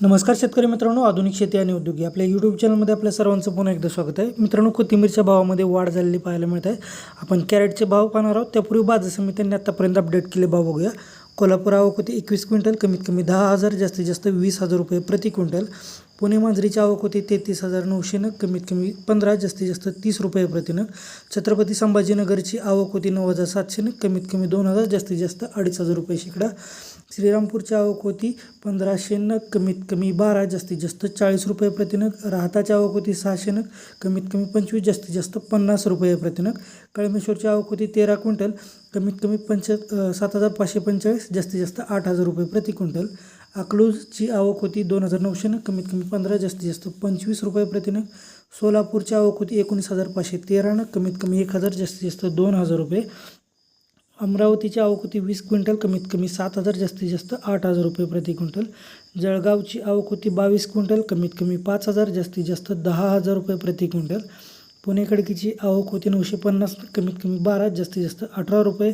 नमस्कार शेतकरी मित्रांनो आधुनिक शेती आणि उद्योगी. आपल्या यूट्यूब चॅनलमध्ये आपल्या सर्वांचं पुन्हा एकदा स्वागत आहे. मित्रांनो कोथिंबीरच्या भावामध्ये वाढ झालेली पाहायला मिळत आहे. आपण कॅरेटचे भाव पाहणार आहोत. त्यापूर्वी बाजार समित्यांनी आतापर्यंत अपडेट केले भाव बघूया. कोल्हापूर आवक होती एकवीस क्विंटल कमीत कमी दहा हजार जास्तीत जास्त वीस हजार रुपये प्रति क्विंटल. पुणे मांजरीची आवक होती तेहतीस हजार नऊशेनं कमीत कमी पंधरा जास्तीत जास्त तीस रुपये प्रतिनं. छत्रपती संभाजीनगरची आवक होती नऊ हजार सातशेनं कमीत कमी दोन हजार जास्तीत जास्त अडीच हजार रुपये शेकडा. श्रीरामपूरची आवक होती पंधराशेनं कमीत कमी बारा जास्तीत जास्त चाळीस रुपये प्रतिनग राहताची आवक होती सहाशेनं कमीत कमी पंचवीस जास्तीत जास्त पन्नास रुपये प्रतिनग कळमेश्वरची आवक होती तेरा क्विंटल कमीत कमी पंच सात हजार पाचशे पंचेचाळीस जास्तीत जास्त आठ हजार रुपये प्रति क्विंटल. अकलूजची आवक होती दोन हजार नऊशेनं कमीत कमी पंधरा जास्तीत जास्त पंचवीस रुपये प्रतिनं सोलापूरची आवक होती एकोणीस हजार पाचशे तेरानं कमीत कमी एक हजार जास्तीत जास्त दोन हजार रुपये. अमरावतीची आवक होती वीस क्विंटल कमीत कमी सात हजार जास्तीत जास्त आठ हजार रुपये प्रति क्विंटल. जळगावची आवक होती बावीस क्विंटल कमीत कमी पाच हजार जास्तीत जास्त दहा हजार रुपये प्रति क्विंटल. पुणे खडकीची आवक होती नऊशे पन्नास कमीत कमी बारा जास्तीत जास्त अठरा रुपये.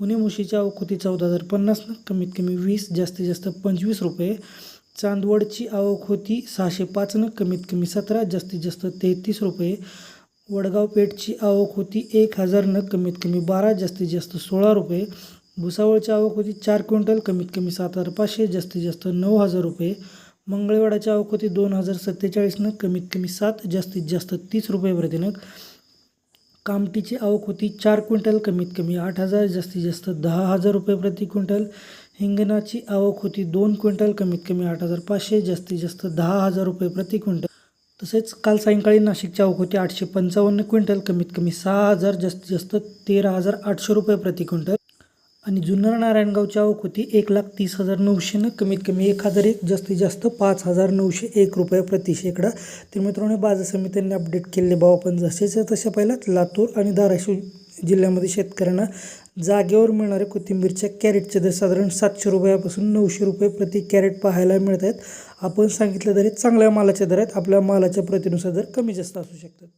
पुणे मुशीची आवक होती चौदा हजार पन्नास कमीत कमी वीस जास्तीत जास्त पंचवीस रुपये. चांदवडची आवक होती सहाशे पाचनं कमीत कमी सतरा जास्तीत जास्त तेहतीस रुपये. वडगाव पेठची आवक होती एक हजारनं कमीत कमी बारा जास्तीत जास्त सोळा रुपये. भुसावळची आवक होती चार क्विंटल कमीत कमी सात हजार पाचशे जास्तीत जास्त नऊ हजार रुपये. मंगळवेढाची आवक होती दोन हजार सत्तेचाळीसनं कमीत कमी सात जास्तीत जास्त तीस रुपये प्रतिनग कामटीची आवक होती. चार क्विंटल कमीत कमी आठ हजार जास्तीत जास्त दहा हजार रुपये प्रति क्विंटल. हिंगणाची आवक होती दोन क्विंटल कमीत कमी आठ हजार पाचशे जास्तीत जास्त दहा हजार रुपये प्रति क्विंटल. तसेच काल सायंकाळी नाशिकची आवक होती आठशे पंचावन्न क्विंटल कमीत कमी सहा हजार जास्तीत जास्त तेरा हजार आठशे रुपये प्रति क्विंटल. आणि जुन्नर नारायणगावच्या आवक होती एक लाख तीस हजार नऊशेनं कमीत कमी एक हजार एक जास्तीत जास्त पाच हजार नऊशे एक रुपये प्रति शेकडा. तर मित्रांनो बाजार समित्यांनी अपडेट केलेले भाव आपण जसेच्या तशा पाहिलात लातूर आणि धाराशिव जिल्ह्यामध्ये शेतकऱ्यांना जागेवर मिळणाऱ्या कोथिंबीरच्या कॅरेटचे दर साधारण सातशे रुपयापासून नऊशे रुपये प्रति कॅरेट पाहायला मिळत आहेत आपण सांगितलं तरी चांगल्या मालाच्या दर आहेत आपल्या मालाच्या प्रतीनुसार दर कमी जास्त असू शकतात.